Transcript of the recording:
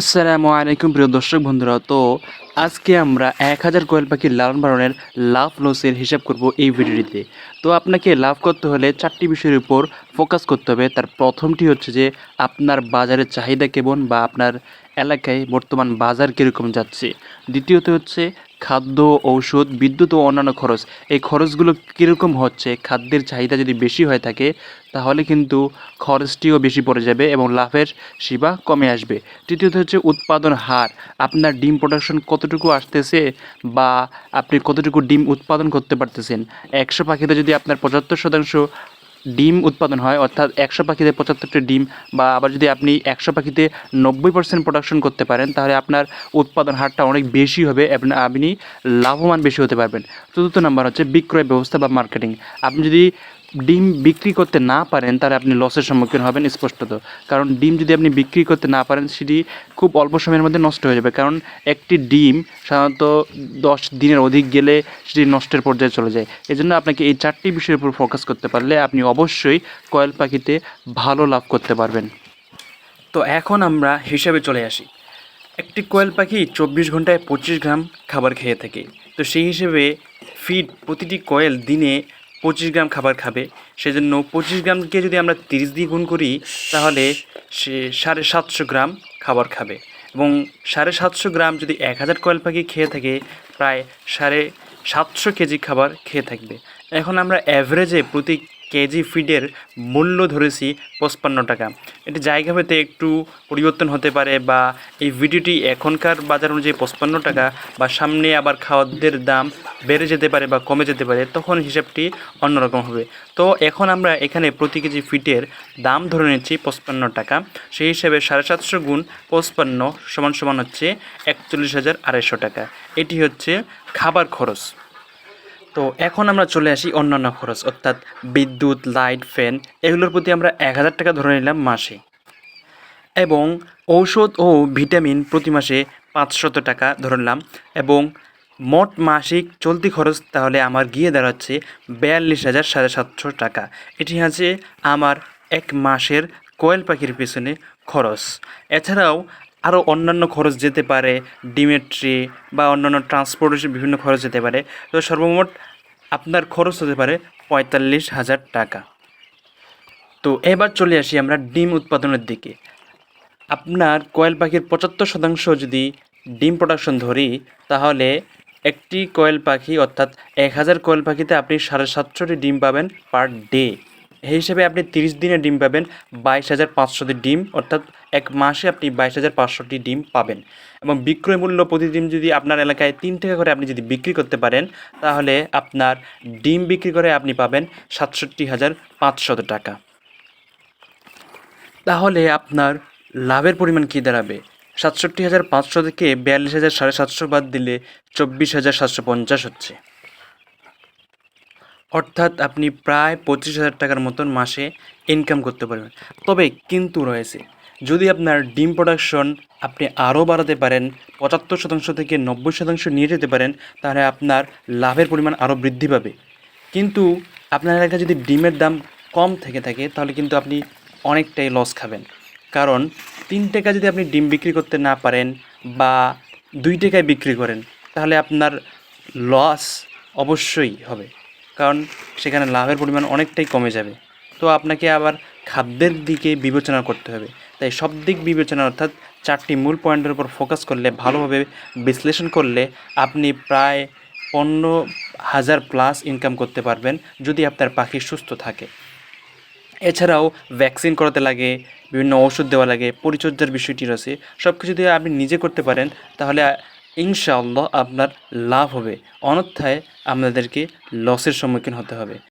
আসসালামু আলাইকুম প্রিয় দর্শক বন্ধুরা, তো আজকে আমরা এক হাজার কোয়েল পাখির লালন পালনের লাভ লসের হিসাব করব এই ভিডিওটিতে। তো আপনাকে লাভ করতে হলে চারটি বিষয়ের উপর ফোকাস করতে হবে। তার প্রথমটি হচ্ছে যে, আপনার বাজারের চাহিদা কেমন বা আপনার এলাকায় বর্তমান বাজার কীরকম যাচ্ছে? দ্বিতীয়ত হচ্ছে খাদ্য, ঔষধ, বিদ্যুৎ ও অন্যান্য খরচ। এই খরচগুলো কীরকম হচ্ছে? খাদ্যের চাহিদা যদি বেশি হয়ে থাকে, তাহলে কিন্তু খরচটিও বেশি পড়ে যাবে এবং লাভের সীমা কমে আসবে। তৃতীয়ত হচ্ছে উৎপাদন হার। আপনার ডিম প্রোডাকশন কতটুকু আসতেছে বা আপনি কতটুকু ডিম উৎপাদন করতে পারতেছেন? একশো পাখিতে যদি আপনার পঁচাত্তর শতাংশ ডিম উৎপাদন হয়, অর্থাৎ একশো পাখিতে পঁচাত্তরটি ডিম বা আবার যদি আপনি একশো পাখিতে নব্বই পার্সেন্ট প্রোডাকশন করতে পারেন, তাহলে আপনার উৎপাদন হারটা অনেক বেশি হবে এবং আপনি লাভবান বেশি হতে পারবেন। চতুর্থ নাম্বার হচ্ছে বিক্রয় ব্যবস্থা বা মার্কেটিং আপনি যদি ডিম বিক্রি করতে না পারেন, তাহলে আপনি লসের সম্মুখীন হবেন স্পষ্টত। কারণ ডিম যদি আপনি বিক্রি করতে না পারেন, সেটি খুব অল্প সময়ের মধ্যে নষ্ট হয়ে যাবে। কারণ একটি ডিম সাধারণত দশ দিনের অধিক গেলে সেটি নষ্টের পর্যায়ে চলে যায়। এজন্য আপনাকে এই চারটি বিষয়ের উপর ফোকাস করতে পারলে আপনি অবশ্যই কয়েল পাখিতে ভালো লাভ করতে পারবেন। তো এখন আমরা হিসাবে চলে আসি। একটি কোয়েল পাখি চব্বিশ ঘন্টায় পঁচিশ গ্রাম খাবার খেয়ে থাকে। তো সেই হিসেবে ফিড প্রতিটি কয়েল দিনে পঁচিশ গ্রাম খাবার খাবে। সেজন্য পঁচিশ গ্রামকে যদি আমরা তিরিশ দিয়ে গুণ করি, তাহলে সে সাড়ে সাতশো গ্রাম খাবার খাবে। এবং সাড়ে সাতশো গ্রাম যদি এক হাজার কয়েল পাখি খেয়ে থাকে, প্রায় সাড়ে সাতশো কেজি খাবার খেয়ে থাকবে। এখন আমরা অ্যাভারেজে প্রতি কেজি ফিডের মূল্য ধরেছি পঁচপান্ন টাকা। এটি জায়গা ভেদে একটু পরিবর্তন হতে পারে বা এই ভিডিওটি এখনকার বাজার অনুযায়ী পঁচপান্ন টাকা বা সামনে আবার খাদ্যের দাম বেড়ে যেতে পারে বা কমে যেতে পারে, তখন হিসাবটি অন্যরকম হবে। তো এখন আমরা এখানে প্রতি কেজি ফিটের দাম ধরে নিচ্ছি পঁচপান্ন টাকা। সেই হিসাবে সাড়ে সাতশো গুণ পঁচপান্ন সমান সমান হচ্ছে একচল্লিশ হাজার আড়াইশো টাকা। এটি হচ্ছে খাবার খরচ। তো এখন আমরা চলে আসি অন্যান্য খরচ, অর্থাৎ বিদ্যুৎ, লাইট, ফ্যান, এগুলোর প্রতি আমরা এক হাজার টাকা ধরে নিলাম মাসে। এবং ঔষধ ও ভিটামিন প্রতি মাসে পাঁচশত টাকা ধরে নিলাম। এবং মোট মাসিক চলতি খরচ তাহলে আমার গিয়ে দাঁড়াচ্ছে বিয়াল্লিশ হাজার সাড়ে সাতশো টাকা। এটি হচ্ছে আমার এক মাসের কোয়েল পাখির পেছনে খরচ। এছাড়াও আরও অন্যান্য খরচ যেতে পারে, ডিমের ট্রে বা অন্যান্য ট্রান্সপোর্টেশন বিভিন্ন খরচ যেতে পারে। তো সর্বমোট আপনার খরচ হতে পারে পঁয়তাল্লিশ হাজার টাকা। তো এবার চলে আসি আমরা ডিম উৎপাদনের দিকে। আপনার কোয়েল পাখির পঁচাত্তর শতাংশ যদি ডিম প্রোডাকশন ধরি, তাহলে একটি কোয়েল পাখি, অর্থাৎ এক হাজার কোয়েল পাখিতে আপনি সাড়ে সাতশোটি ডিম পাবেন পার ডে এই হিসেবে আপনি তিরিশ দিনে ডিম পাবেন বাইশ হাজার পাঁচশোটি ডিম, অর্থাৎ এক মাসে আপনি বাইশ হাজার পাঁচশোটি ডিম পাবেন এবং বিক্রয় মূল্য প্রতিদিন যদি আপনার এলাকায় তিন টাকা করে আপনি যদি বিক্রি করতে পারেন, তাহলে আপনার ডিম বিক্রি করে আপনি পাবেন সাতষট্টি হাজার পাঁচশত টাকা। তাহলে আপনার লাভের পরিমাণ কী দাঁড়াবে? সাতষট্টি হাজার পাঁচশো থেকে বিয়াল্লিশ হাজার সাড়ে সাতশো বাদ দিলে চব্বিশ হাজার সাতশো পঞ্চাশ হচ্ছে। অর্থাৎ আপনি প্রায় পঁচিশ হাজার টাকার মতন মাসে ইনকাম করতে পারবেন। তবে কিন্তু রয়েছে যদি আপনার ডিম প্রোডাকশন আপনি আরও বাড়াতে পারেন, পঁচাত্তর শতাংশ থেকে নব্বই শতাংশ নিয়ে যেতে পারেন, তাহলে আপনার লাভের পরিমাণ আরও বৃদ্ধি পাবে। কিন্তু আপনার এলাকায় যদি ডিমের দাম কম থেকে থাকে, তাহলে কিন্তু আপনি অনেকটাই লস খাবেন। কারণ তিন টাকা যদি আপনি ডিম বিক্রি করতে না পারেন বা দুই টাকায় বিক্রি করেন, তাহলে আপনার লস অবশ্যই হবে। কারণ সেখানে লাভের পরিমাণ অনেকটাই কমে যাবে। তো আপনাকে আবার খাদ্যের দিকে বিবেচনা করতে হবে। তাই সব দিক বিবেচনা অর্থাৎ চারটি মূল পয়েন্টের উপর ফোকাস করলে ভালোভাবে বিশ্লেষণ করলে আপনি প্রায় পনেরো হাজার প্লাস ইনকাম করতে পারবেন যদি আপনার পাখি সুস্থ থাকে। এছাড়াও ভ্যাকসিন করাতে লাগে, বিভিন্ন ওষুধ দেওয়া লাগে, পরিচর্যার বিষয়টি রয়েছে সব কিছু যদি আপনি নিজে করতে পারেন, তাহলে ইনশাআল্লাহ আপনার লাভ হবে। অন্যথায় আপনাদেরকে লসের সম্মুখীন হতে হবে।